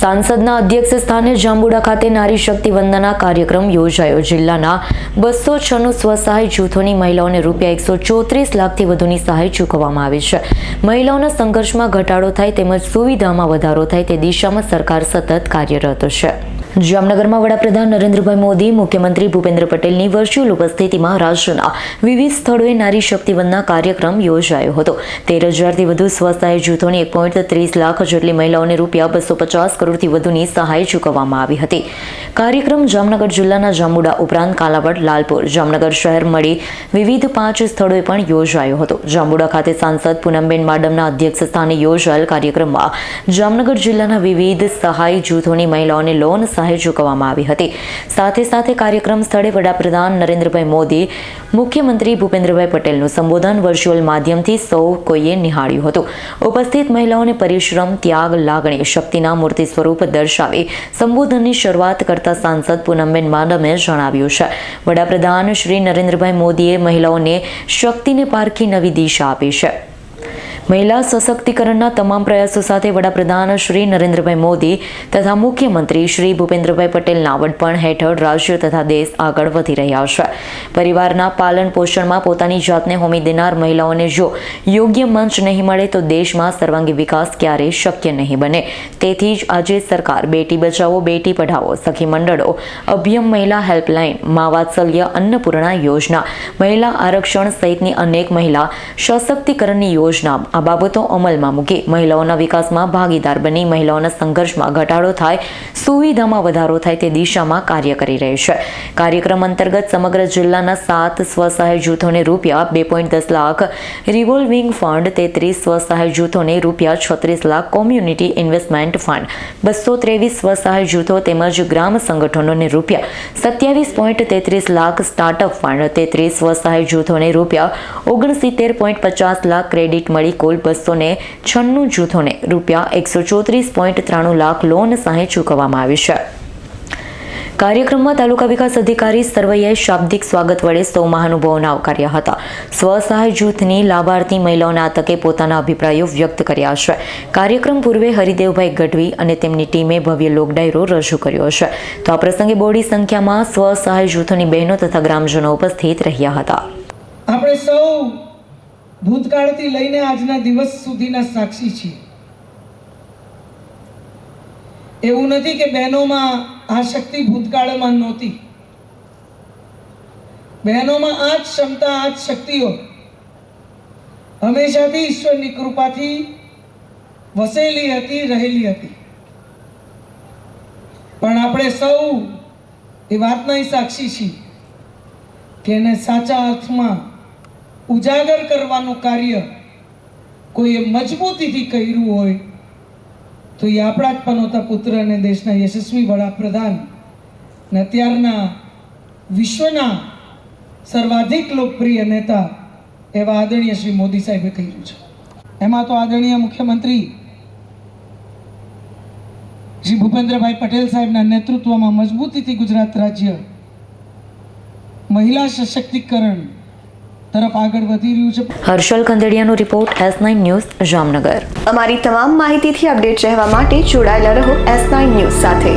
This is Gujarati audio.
સાંસદના અધ્યક્ષ સ્થાને જાંબુડા ખાતે નારી શક્તિ વંદના કાર્યક્રમ યોજાયો. જિલ્લાના બસો છનું સ્વસહાય જૂથોની મહિલાઓને રૂપિયા એકસો ચોત્રીસ લાખથી વધુની સહાય ચૂકવવામાં આવી છે. મહિલાઓના સંઘર્ષમાં ઘટાડો થાય તેમજ સુવિધામાં વધારો થાય તે દિશામાં સરકાર સતત કાર્યરત છે. જામનગરમાં વડાપ્રધાન નરેન્દ્રભાઈ મોદી, મુખ્યમંત્રી ભૂપેન્દ્ર પટેલની વર્ચ્યુઅલ ઉપસ્થિતિમાં રાજ્યના વિવિધ સ્થળોએ નારી શક્તિવંદના કાર્યક્રમ યોજાયો હતો. તેર હજારથી વધુ સ્વસહાય જૂથોની એક પોઈન્ટ ત્રીસ લાખ જેટલી મહિલાઓને રૂપિયા બસો પચાસ કરોડથી વધુની સહાય ચૂકવવામાં આવી હતી. કાર્યક્રમ જામનગર જિલ્લાના જામુડા ઉપરાંત કાલાવડ, લાલપુર, જામનગર શહેર મળી વિવિધ પાંચ સ્થળોએ પણ યોજાયો હતો. જાંબુડા ખાતે સાંસદ પૂનમબેન માડમના અધ્યક્ષ સ્થાને યોજાયેલ કાર્યક્રમમાં જામનગર જિલ્લાના વિવિધ સહાય જૂથોની મહિલાઓને લોન સહાય ચૂકવવામાં આવી હતી. સાથે સાથે કાર્યક્રમ સ્થળે વડાપ્રધાન નરેન્દ્રભાઈ મોદી, મુખ્યમંત્રી ભૂપેન્દ્રભાઈ પટેલનું સંબોધન વર્ચ્યુઅલ માધ્યમથી સૌ કોઈએ નિહાળ્યું હતું. ઉપસ્થિત મહિલાઓને પરિશ્રમ, ત્યાગ, લાગણી, શક્તિના મૂર્તિ સ્વરૂપ દર્શાવી સંબોધનની શરૂઆત કરતા સાંસદ પૂનમબેન માડમે જણાવ્યું છે. વડાપ્રધાન શ્રી નરેન્દ્રભાઈ મોદીએ મહિલાઓને શક્તિને પારખી નવી દિશા આપી છે. મહિલા સશક્તિકરણના તમામ પ્રયાસો સાથે વડાપ્રધાન શ્રી નરેન્દ્રભાઈ મોદી તથા મુખ્યમંત્રી શ્રી ભૂપેન્દ્રભાઈ પટેલના વડપણ હેઠળ રાજ્ય તથા દેશ આગળ વધી રહ્યા છે. પરિવારના પાલન પોષણમાં પોતાની જાતને હોમી દેનાર મહિલાઓને જો યોગ્ય મંચ નહીં મળે તો દેશમાં સર્વાંગી વિકાસ ક્યારેય શક્ય નહીં બને. તેથી જ આજે સરકાર બેટી બચાવો, બેટી પઢાવો, સખી મંડળો, અભ્યમ મહિલા હેલ્પલાઇન, મા વાત્સલ્ય, અન્નપૂર્ણા યોજના, મહિલા આરક્ષણ સહિતની અનેક મહિલા સશક્તિકરણની યોજના આ બાબતો અમલમાં મૂકી. મહિલાઓના વિકાસમાં ભાગીદાર બની, મહિલાઓના સંઘર્ષમાં ઘટાડો થાય, સુવિધામાં વધારો થાય તે દિશામાં કાર્ય કરી રહી છે. કાર્યક્રમ અંતર્ગત સમગ્ર જિલ્લાના સાત સ્વસહાય જૂથોને રૂપિયા બે પોઈન્ટ દસ લાખ, રિવોલ્વિંગ ફંડ તેત્રીસ સ્વસહાય જૂથોને રૂપિયા છત્રીસ લાખ, કોમ્યુનિટી ઇન્વેસ્ટમેન્ટ ફંડ બસો ત્રેવીસ સ્વસહાય જૂથો તેમજ ગ્રામ સંગઠનોને રૂપિયા સત્યાવીસ પોઈન્ટ તેત્રીસ લાખ, સ્ટાર્ટઅપ ફંડ તેત્રીસ સ્વસહાય જૂથોને રૂપિયા ઓગણસિત્તેર પોઈન્ટ પચાસ લાખ ક્રેડિટ મળી કુલ બસોને છન્નું જૂથોને રૂપિયા એકસો ચોત્રીસ પોઈન્ટ ત્રાણું લાખ લોન સહાય ચૂકવવામાં આવી છે. કાર્યક્રમમાં તાલુકા વિકાસ અધિકારી સરવૈયાએ શાબ્દિક સ્વાગત વડે સૌ મહાનુભાવોને આવકાર્યા હતા. સ્વસહાય જૂથની લાભાર્થી મહિલાઓના તકે પોતાના અભિપ્રાયો વ્યક્ત કર્યા છે. કાર્યક્રમ પૂર્વે હરિદેવભાઈ ગઢવી અને તેમની ટીમે ભવ્ય લોકડાયરો રજૂ કર્યો છે. તો આ પ્રસંગે બોડી સંખ્યામાં સ્વસહાય જૂથોની બહેનો તથા ગ્રામજનો ઉપસ્થિત રહ્યા હતા. આપણે સૌ ભૂતકાળથી લઈને આજના દિવસ સુધીના સાક્ષી છીએ. એવું નથી કે બહેનોમાં આ શક્તિ ભૂતકાળમાં નહોતી. બહેનોમાં આ જ ક્ષમતા, આ જ શક્તિઓ હંમેશાથી ઈશ્વરની કૃપાથી વસેલી હતી, રહેલી હતી. પણ આપણે સૌ એ વાતના સાક્ષી છીએ કે એને સાચા અર્થમાં ઉજાગર કરવાનું કાર્ય કોઈએ મજબૂતીથી કર્યું હોય, તો એ આપણા જ પનોતા પુત્ર અને દેશના યશસ્વી વડાપ્રધાન ને અત્યારના વિશ્વના સર્વાધિક લોકપ્રિય નેતા એવા આદરણીય શ્રી મોદી સાહેબે કહ્યું છે. એમાં તો આદરણીય મુખ્યમંત્રી શ્રી ભૂપેન્દ્રભાઈ પટેલ સાહેબના નેતૃત્વમાં મજબૂતીથી ગુજરાત રાજ્ય મહિલા સશક્તિકરણ તરફ આગળ વધી રહ્યું છે. Harshal કંદડિયાનો report S nine news Jamnagar. અમારી તમામ માહિતીથી અપડેટ રહેવા માટે જોડાયેલા રહો એસ નાઇન ન્યૂઝ સાથે.